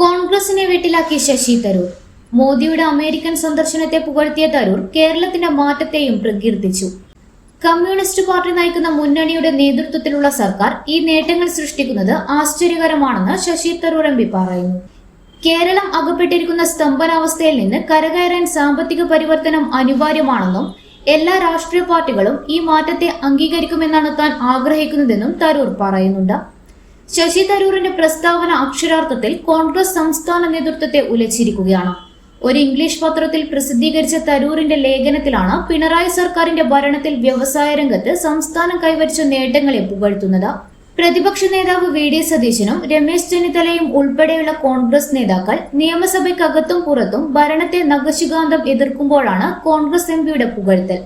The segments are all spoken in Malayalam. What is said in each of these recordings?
കോൺഗ്രസിനെ വെട്ടിലാക്കി ശശി തരൂർ. മോദിയുടെ അമേരിക്കൻ സന്ദർശനത്തെ പുകഴ്ത്തിയ തരൂർ കേരളത്തിന്റെ മാറ്റത്തെയും പ്രകീർത്തിച്ചു. കമ്മ്യൂണിസ്റ്റ് പാർട്ടി നയിക്കുന്ന മുന്നണിയുടെ നേതൃത്വത്തിലുള്ള സർക്കാർ ഈ നേട്ടങ്ങൾ സൃഷ്ടിക്കുന്നത് ആശ്ചര്യകരമാണെന്ന് ശശി തരൂർ എം പി പറയുന്നു. കേരളം അകപ്പെട്ടിരിക്കുന്ന സ്തംഭനാവസ്ഥയിൽ നിന്ന് കരകയറാൻ സാമ്പത്തിക പരിവർത്തനം അനിവാര്യമാണെന്നും എല്ലാ രാഷ്ട്രീയ പാർട്ടികളും ഈ മാറ്റത്തെ അംഗീകരിക്കുമെന്നാണ് താൻ ആഗ്രഹിക്കുന്നതെന്നും തരൂർ പറയുന്നുണ്ട്. ശശി തരൂറിന്റെ പ്രസ്താവന അക്ഷരാർത്ഥത്തിൽ കോൺഗ്രസ് സംസ്ഥാന നേതൃത്വത്തെ ഉലച്ചിരിക്കുകയാണ്. ഒരു ഇംഗ്ലീഷ് പത്രത്തിൽ പ്രസിദ്ധീകരിച്ച തരൂറിന്റെ ലേഖനത്തിലാണ് പിണറായി സർക്കാരിന്റെ ഭരണത്തിൽ വ്യവസായ രംഗത്ത് സംസ്ഥാനം കൈവരിച്ച നേട്ടങ്ങളെ പുകഴ്ത്തുന്നത്. പ്രതിപക്ഷ നേതാവ് വി ഡി സതീശനും രമേശ് ചെന്നിത്തലയും ഉൾപ്പെടെയുള്ള കോൺഗ്രസ് നേതാക്കൾ നിയമസഭയ്ക്കകത്തും പുറത്തും ഭരണത്തെ നഖശികാന്തം എതിർക്കുമ്പോഴാണ് കോൺഗ്രസ് എം പിയുടെ പുകഴ്ത്തൽ.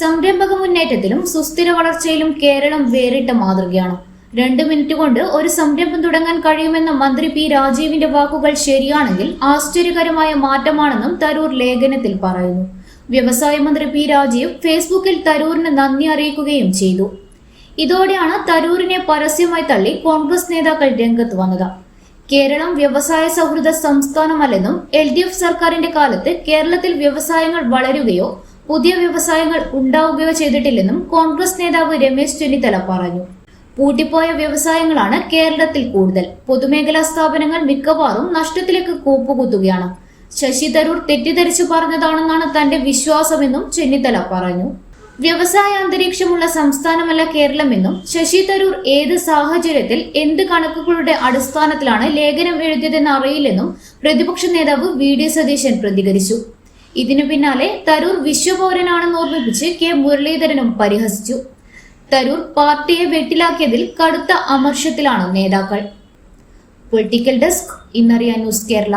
സംരംഭക മുന്നേറ്റത്തിലും സുസ്ഥിര വളർച്ചയിലും കേരളം വേറിട്ട മാതൃകയാണ്. രണ്ട് മിനിറ്റ് കൊണ്ട് ഒരു സംരംഭം തുടങ്ങാൻ കഴിയുമെന്ന മന്ത്രി പി രാജീവിന്റെ വാക്കുകൾ ശരിയാണെങ്കിൽ ആശ്ചര്യകരമായ മാറ്റമാണെന്നും തരൂർ ലേഖനത്തിൽ പറയുന്നു. വ്യവസായ മന്ത്രി പി രാജീവ് ഫേസ്ബുക്കിൽ തരൂരിന് നന്ദി അറിയിക്കുകയും ചെയ്തു. ഇതോടെയാണ് തരൂരിനെ പരസ്യമായി തള്ളി കോൺഗ്രസ് നേതാക്കൾ രംഗത്ത് വന്നത്. കേരളം വ്യവസായ സൗഹൃദ സംസ്ഥാനമല്ലെന്നും എൽ ഡി എഫ് സർക്കാരിന്റെ കാലത്ത് കേരളത്തിൽ വ്യവസായങ്ങൾ വളരുകയോ പുതിയ വ്യവസായങ്ങൾ ഉണ്ടാവുകയോ ചെയ്തിട്ടില്ലെന്നും കോൺഗ്രസ് നേതാവ് രമേശ് ചെന്നിത്തല പറഞ്ഞു. പൂട്ടിപ്പോയ വ്യവസായങ്ങളാണ് കേരളത്തിൽ കൂടുതൽ. പൊതുമേഖലാ സ്ഥാപനങ്ങൾ മിക്കവാറും നഷ്ടത്തിലേക്ക് കൂപ്പുകുത്തുകയാണ്. ശശി തരൂർ തെറ്റിദ്ധരിച്ചു പറഞ്ഞതാണെന്നാണ് തന്റെ വിശ്വാസമെന്നും ചെന്നിത്തല പറഞ്ഞു. വ്യവസായ അന്തരീക്ഷമുള്ള സംസ്ഥാനമല്ല കേരളമെന്നും ശശി തരൂർ ഏത് സാഹചര്യത്തിൽ എന്ത് കണക്കുകളുടെ അടിസ്ഥാനത്തിലാണ് ലേഖനം എഴുതിയതെന്ന് അറിയില്ലെന്നും പ്രതിപക്ഷ നേതാവ് വി ഡി സതീശൻ പ്രതികരിച്ചു. ഇതിനു പിന്നാലെ തരൂർ വിശ്വപൗരനാണെന്ന് ഓർമ്മിപ്പിച്ച് കെ മുരളീധരനും പരിഹസിച്ചു. തരൂർ പാർട്ടിയെ വെട്ടിലാക്കിയതിൽ കടുത്ത അമർഷത്തിലാണ് നേതാക്കൾ. പൊളിറ്റിക്കൽ ഡെസ്ക് ഇന്നറിയാൻ ന്യൂസ് കേരള.